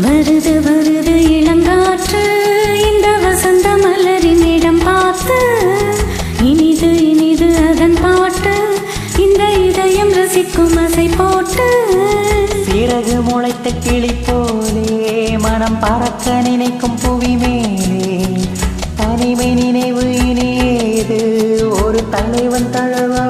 வருது வருது இளங்காற்று. இந்த வசந்த மலரின் இடம் பார்த்து இனிது இனிது அதன் பாட்டு. இந்த இதயம் ரசிக்கும் அசை போட்டு. பிறகு முளைத்த கிளி போலே மனம் பறக்க நினைக்கும் புவி மேலே. தனிமை நினைவு இனியேது ஒரு தலைவன் தழவா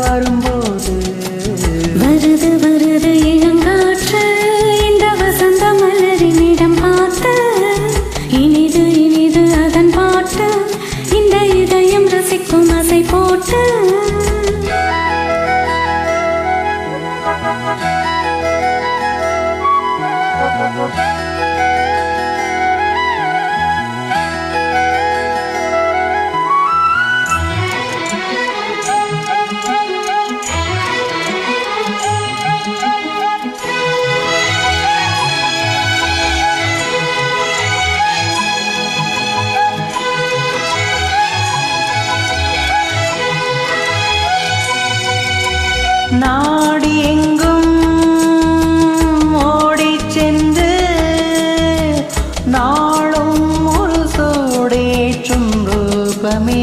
நாடி எங்கும் ஓடி சென்று நாளும் ஒரு சோடேற்றும் ரூபமே.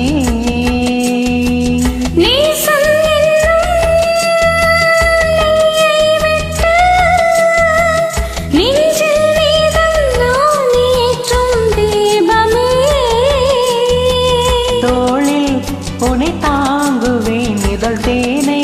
உனை தாங்குவேன் இதழ் தேனை.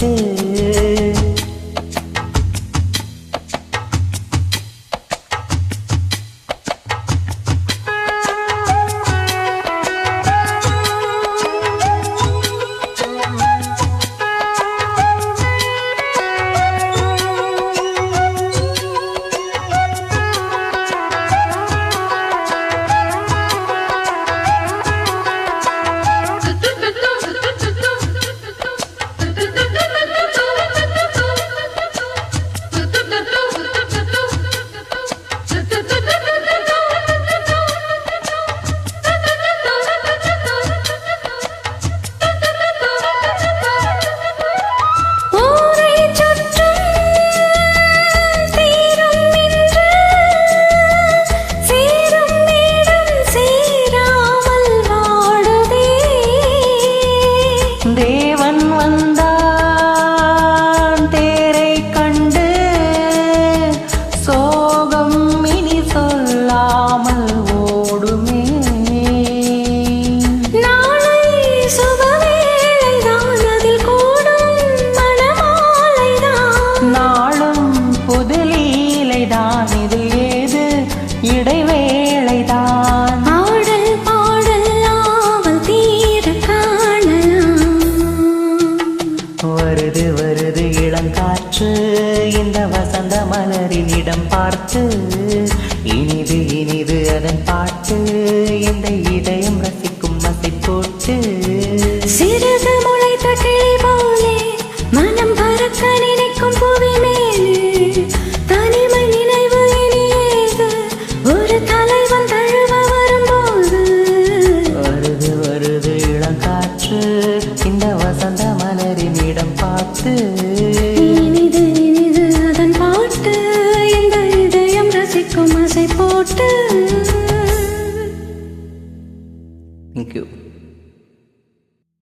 Hmm. touch 不得